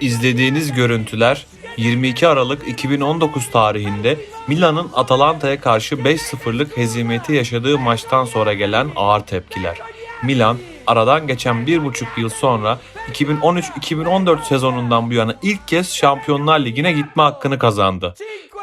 İzlediğiniz görüntüler 22 Aralık 2019 tarihinde Milan'ın Atalanta'ya karşı 5-0'lık hezimeti yaşadığı maçtan sonra gelen ağır tepkiler. Milan aradan geçen bir buçuk yıl sonra 2013-2014 sezonundan bu yana ilk kez Şampiyonlar Ligi'ne gitme hakkını kazandı.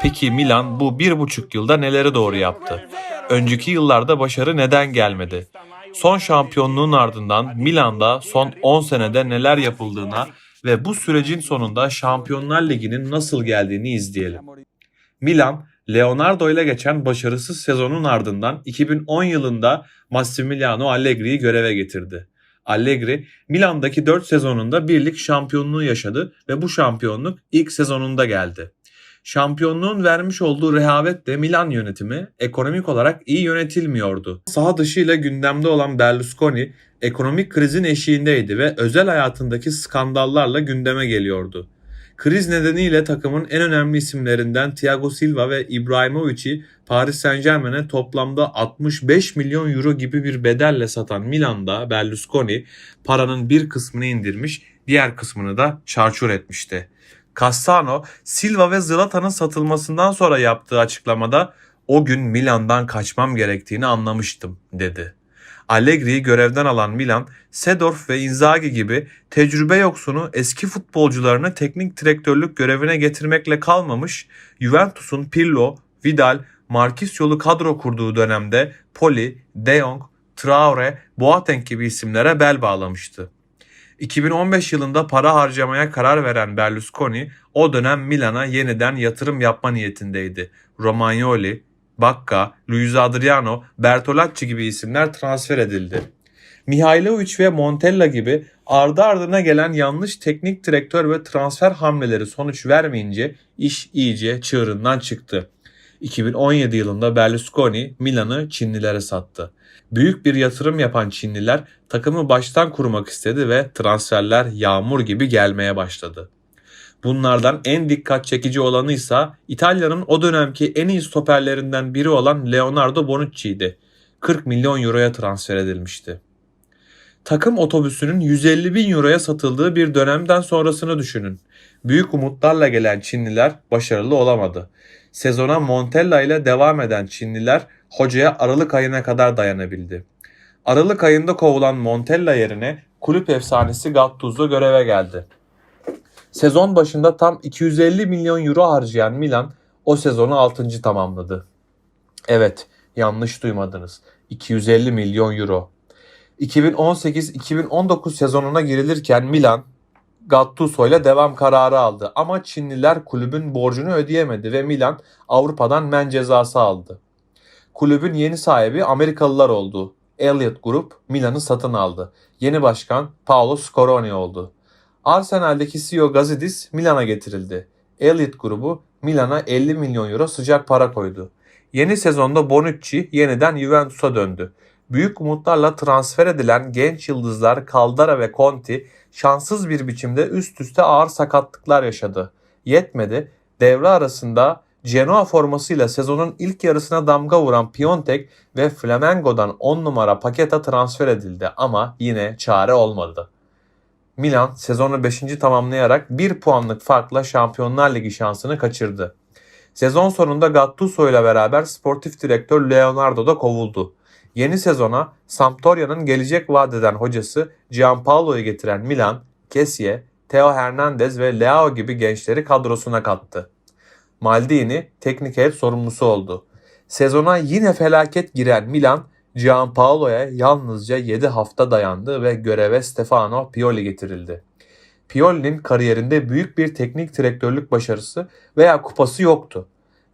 Peki Milan bu bir buçuk yılda neleri doğru yaptı? Önceki yıllarda başarı neden gelmedi? Son şampiyonluğun ardından Milan'da son 10 senede neler yapıldığına ve bu sürecin sonunda Şampiyonlar Ligi'nin nasıl geldiğini izleyelim. Milan, Leonardo ile geçen başarısız sezonun ardından 2010 yılında Massimiliano Allegri'yi göreve getirdi. Allegri, Milan'daki 4 sezonunda birlik şampiyonluğu yaşadı ve bu şampiyonluk ilk sezonunda geldi. Şampiyonluğun vermiş olduğu rehavetle Milan yönetimi ekonomik olarak iyi yönetilmiyordu. Saha dışıyla gündemde olan Berlusconi ekonomik krizin eşiğindeydi ve özel hayatındaki skandallarla gündeme geliyordu. Kriz nedeniyle takımın en önemli isimlerinden Thiago Silva ve İbrahimovic'i Paris Saint Germain'e toplamda 65 milyon euro gibi bir bedelle satan Milan'da Berlusconi paranın bir kısmını indirmiş, diğer kısmını da çarçur etmişti. Cassano, Silva ve Zlatan'ın satılmasından sonra yaptığı açıklamada o gün Milan'dan kaçmam gerektiğini anlamıştım dedi. Allegri'yi görevden alan Milan, Sedorf ve Inzaghi gibi tecrübe yoksunu eski futbolcularını teknik direktörlük görevine getirmekle kalmamış, Juventus'un Pirlo, Vidal, Marquisio'lu kadro kurduğu dönemde Poli, De Jong, Traore, Boateng gibi isimlere bel bağlamıştı. 2015 yılında para harcamaya karar veren Berlusconi o dönem Milan'a yeniden yatırım yapma niyetindeydi. Romagnoli, Bacca, Luis Adriano, Bertolacci gibi isimler transfer edildi. Mihailovic ve Montella gibi ardı ardına gelen yanlış teknik direktör ve transfer hamleleri sonuç vermeyince iş iyice çığırından çıktı. 2017 yılında Berlusconi Milan'ı Çinlilere sattı. Büyük bir yatırım yapan Çinliler takımı baştan kurmak istedi ve transferler yağmur gibi gelmeye başladı. Bunlardan en dikkat çekici olanı ise İtalya'nın o dönemki en iyi stoperlerinden biri olan Leonardo Bonucci'ydi. 40 milyon euroya transfer edilmişti. Takım otobüsünün 150 bin euroya satıldığı bir dönemden sonrasını düşünün. Büyük umutlarla gelen Çinliler başarılı olamadı. Sezona Montella ile devam eden Çinliler hocaya Aralık ayına kadar dayanabildi. Aralık ayında kovulan Montella yerine kulüp efsanesi Gattuso göreve geldi. Sezon başında tam 250 milyon euro harcayan Milan o sezonu 6. tamamladı. Evet, yanlış duymadınız. 250 milyon euro. 2018-2019 sezonuna girilirken Milan Gattuso ile devam kararı aldı ama Çinliler kulübün borcunu ödeyemedi ve Milan Avrupa'dan men cezası aldı. Kulübün yeni sahibi Amerikalılar oldu. Elliott Group Milan'ı satın aldı. Yeni başkan Paolo Scoroni oldu. Arsenal'deki CEO Gazidis Milan'a getirildi. Elliott grubu Milan'a 50 milyon euro sıcak para koydu. Yeni sezonda Bonucci yeniden Juventus'a döndü. Büyük umutlarla transfer edilen genç yıldızlar Caldara ve Conti şanssız bir biçimde üst üste ağır sakatlıklar yaşadı. Yetmedi, devre arasında Genoa formasıyla sezonun ilk yarısına damga vuran Piontek ve Flamengo'dan 10 numara paketa transfer edildi ama yine çare olmadı. Milan sezonu 5. tamamlayarak 1 puanlık farkla Şampiyonlar Ligi şansını kaçırdı. Sezon sonunda Gattuso ile beraber sportif direktör Leonardo da kovuldu. Yeni sezona Sampdoria'nın gelecek vadeden hocası Gianpaolo'yu getiren Milan, Kessie, Theo Hernandez ve Leao gibi gençleri kadrosuna kattı. Maldini teknik heyet sorumlusu oldu. Sezona yine felaket giren Milan, Gianpaolo'ya yalnızca 7 hafta dayandı ve göreve Stefano Pioli getirildi. Pioli'nin kariyerinde büyük bir teknik direktörlük başarısı veya kupası yoktu.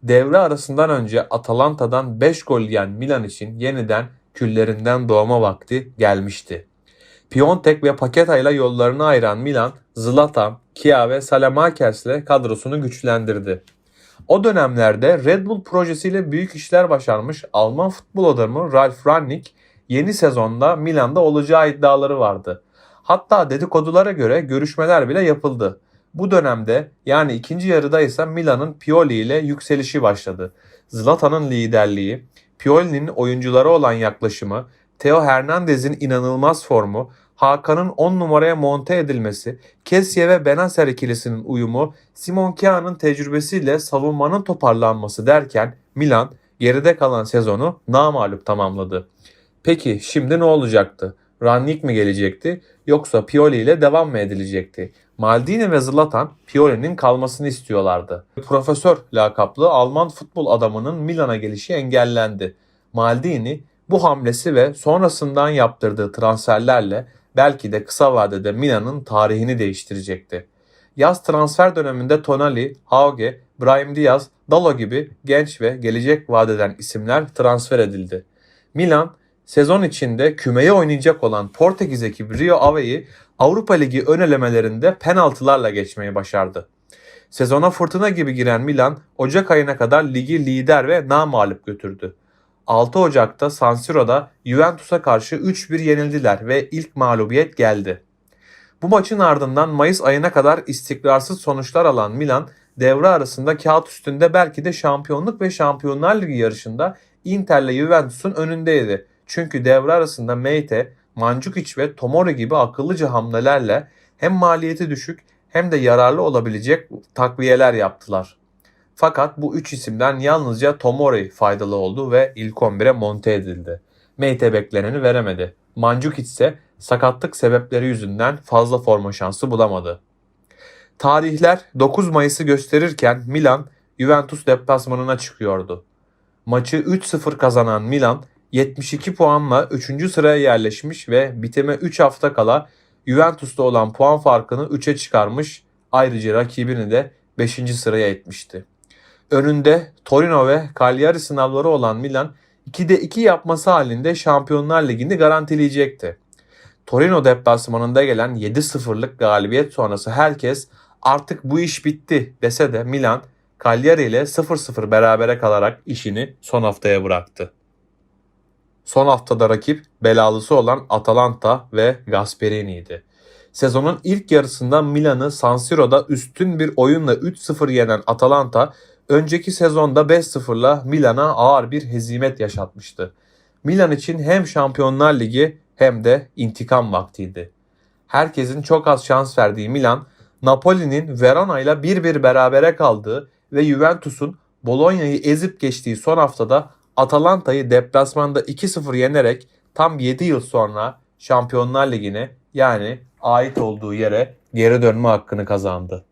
Devre arasından önce Atalanta'dan 5 gol yiyen Milan için yeniden küllerinden doğma vakti gelmişti. Piontek ve Paketa ile yollarını ayıran Milan, Zlatan, Kia ve Salamakers ile kadrosunu güçlendirdi. O dönemlerde Red Bull projesiyle büyük işler başarmış Alman futbol adamı Ralf Rangnick yeni sezonda Milan'da olacağı iddiaları vardı. Hatta dedikodulara göre görüşmeler bile yapıldı. Bu dönemde yani ikinci yarıda ise Milan'ın Pioli ile yükselişi başladı. Zlatan'ın liderliği, Pioli'nin oyunculara olan yaklaşımı, Theo Hernandez'in inanılmaz formu, Hakan'ın 10 numaraya monte edilmesi, Kessie ve Benacer ikilisinin uyumu, Simon Kjaer'ın tecrübesiyle savunmanın toparlanması derken Milan geride kalan sezonu namağlup tamamladı. Peki şimdi ne olacaktı? Rannik mi gelecekti yoksa Pioli ile devam mı edilecekti? Maldini ve Zlatan Pioli'nin kalmasını istiyorlardı. Profesör lakaplı Alman futbol adamının Milan'a gelişi engellendi. Maldini bu hamlesi ve sonrasından yaptırdığı transferlerle belki de kısa vadede Milan'ın tarihini değiştirecekti. Yaz transfer döneminde Tonali, Hauge, Brahim Diaz, Dalo gibi genç ve gelecek vadeden isimler transfer edildi. Milan sezon içinde kümeye oynayacak olan Portekiz ekibi Rio Ave'yi Avrupa Ligi ön elemelerinde penaltılarla geçmeyi başardı. Sezona fırtına gibi giren Milan Ocak ayına kadar ligi lider ve namağlup götürdü. 6 Ocak'ta San Siro'da Juventus'a karşı 3-1 yenildiler ve ilk mağlubiyet geldi. Bu maçın ardından Mayıs ayına kadar istikrarsız sonuçlar alan Milan devre arasında kağıt üstünde belki de şampiyonluk ve Şampiyonlar Ligi yarışında Inter'le Juventus'un önündeydi. Çünkü devre arasında Meite, Mandzukic ve Tomori gibi akıllıca hamlelerle hem maliyeti düşük hem de yararlı olabilecek takviyeler yaptılar. Fakat bu üç isimden yalnızca Tomori faydalı oldu ve ilk 11'e monte edildi. Meite bekleneni veremedi. Mandzukic ise sakatlık sebepleri yüzünden fazla forma şansı bulamadı. Tarihler 9 Mayıs'ı gösterirken Milan Juventus deplasmanına çıkıyordu. Maçı 3-0 kazanan Milan 72 puanla 3. sıraya yerleşmiş ve bitime 3 hafta kala Juventus'ta olan puan farkını 3'e çıkarmış ayrıca rakibini de 5. sıraya etmişti. Önünde Torino ve Cagliari sınavları olan Milan 2'de 2 yapması halinde Şampiyonlar Ligi'ni garantileyecekti. Torino deplasmanında gelen 7-0'lık galibiyet sonrası herkes artık bu iş bitti dese de Milan Cagliari ile 0-0 berabere kalarak işini son haftaya bıraktı. Son haftada rakip belalısı olan Atalanta ve Gasperini'ydi. Sezonun ilk yarısında Milan'ı San Siro'da üstün bir oyunla 3-0 yenen Atalanta önceki sezonda 5-0'la Milan'a ağır bir hezimet yaşatmıştı. Milan için hem Şampiyonlar Ligi hem de intikam vaktiydi. Herkesin çok az şans verdiği Milan, Napoli'nin Verona ile 1-1 berabere kaldığı ve Juventus'un Bologna'yı ezip geçtiği son haftada Atalanta'yı deplasmanda 2-0 yenerek tam 7 yıl sonra Şampiyonlar Ligi'ne yani ait olduğu yere geri dönme hakkını kazandı.